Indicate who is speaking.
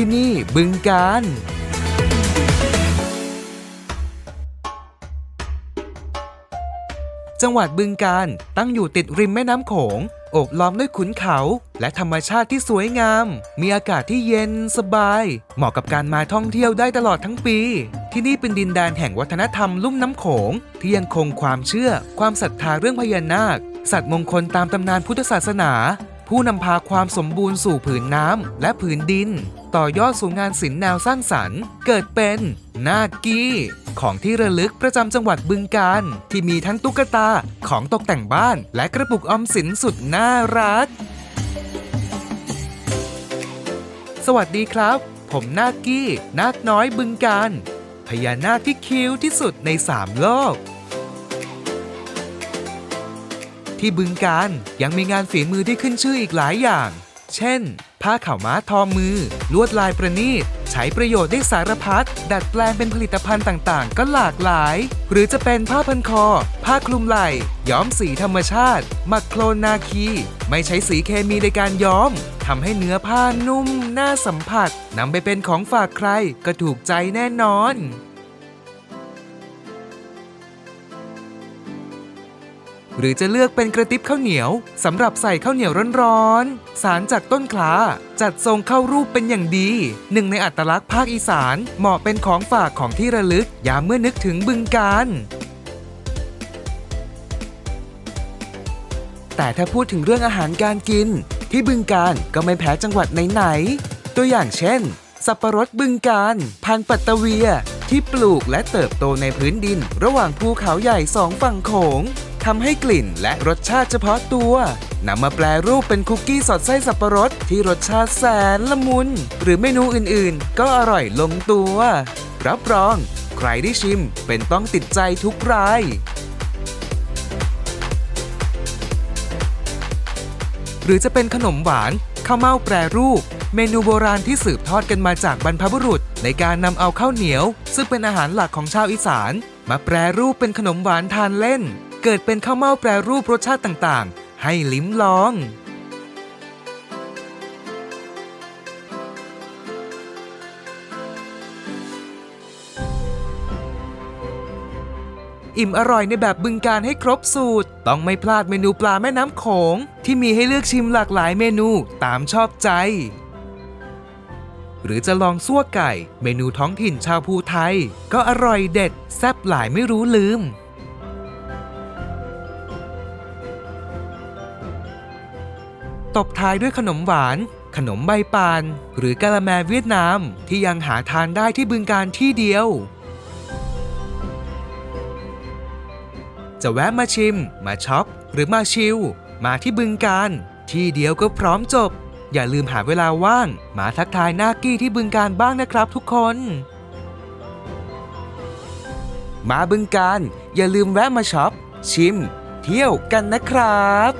Speaker 1: ที่นี่บึงการจังหวัดบึงการตั้งอยู่ติดริมแม่น้ำโขง โอบล้อมด้วยขุนเขา และธรรมชาติที่สวยงาม มีอากาศที่เย็นสบาย เหมาะกับการมาท่องเที่ยวได้ตลอดทั้งปี ที่นี่เป็นดินแดนแห่งวัฒนธรรมลุ่มน้ำโขง ที่ยังคงความเชื่อ ความศรัทธาเรื่องพญานาค สัตว์มงคลตามตำนานพุทธศาสนา ผู้นำพาความสมบูรณ์สู่ผืนน้ำและผืนดิน ต่อยอดสู่งานศิลป์แนวสร้างสรรค์ เกิดเป็นนากีของที่ระลึกประจำจังหวัดบึงการ ที่มีทั้งตุ๊กตาของตกแต่งบ้าน และกระปุกออมสินสุดน่ารัก สวัสดีครับ ผมนากี้ นาคน้อยบึงการพญานาคที่คิ้วที่สุดในสามโลก ที่บึงการยังมีงานฝีมือที่ขึ้นชื่ออีกหลายอย่าง เช่น ผ้าข่าวม้าทอมือ ลวดลายประณีต ใช้ประโยชน์ได้สารพัด ดัดแปลงเป็นผลิตภัณฑ์ต่างๆ ก็หลากหลาย หรือจะเป็นผ้าพันคอ ผ้าคลุมไหล่ ย้อมสีธรรมชาติ หมักโคลนนาคี ไม่ใช้สีเคมีในการย้อมทำให้เนื้อผ้านุ่ม น่าสัมผัสนำไปเป็นของฝากใครก็ถูกใจแน่นอน หรือจะเลือกเป็นกระติบข้าวเหนียวสำหรับใส่ข้าวเหนียวร้อนๆ สารจากต้นคลาจัดทรงเข้ารูปเป็นอย่างดี หนึ่งในอัตลักษณ์ภาคอีสาน เหมาะเป็นของฝากของที่ระลึกยามเมื่อนึกถึงบึงการแต่ถ้าพูดถึงเรื่องอาหารการกิน ที่บึงการก็ไม่แพ้จังหวัดไหนๆ ตัวอย่างเช่น สับปะรดบึงการ พันปัตตเวีย ที่ปลูกและเติบโตในพื้นดิน ระหว่างภูเขาใหญ่สองฝั่งโขง ทำให้กลิ่นและรสชาติเฉพาะตัวนำมาแปลรูปเป็นคุกกี้สอดไส้สับปะรดที่รสชาติแสนละมุน หรือเมนูอื่นๆ ก็อร่อยลงตัว รับรอง ใครได้ชิมเป็นต้องติดใจทุกรายหรือจะเป็นขนมหวานข้าวเม่าแปรรูป เมนูโบราณที่สืบทอดกันมาจากบรรพบุรุษ ในการนำเอาข้าวเหนียว ซึ่งเป็นอาหารหลักของชาวอีสาน มาแปรรูปเป็นขนมหวานทานเล่น เกิดเป็นข้าวเม่าแปรรูปรสชาติต่างๆ ให้ลิ้มลอง อิ่มอร่อยในแบบบึงการให้ครบสูตร ต้องไม่พลาดเมนูปลาแม่น้ำโขง ที่มีให้เลือกชิมหลากหลายเมนูตามชอบใจ หรือจะลองซั่วไก่ เมนูท้องถิ่นชาวภูไทย ก็อร่อยเด็ด แซ่บหลายไม่รู้ลืม ตบท้ายด้วยขนมหวาน ขนมใบปาน หรือกะละแมเวียดนาม ที่ยังหาทานได้ที่บึงการที่เดียว จะแวะมาชิม มาช็อป หรือมาชิล มาที่บึงการ ที่เดียวก็พร้อมจบ อย่าลืมหาเวลาว่าง มาทักทายหน้ากี้ที่บึงการบ้างนะครับทุกคน มาบึงการ อย่าลืมแวะมาช็อป ชิม เที่ยวกันนะครับ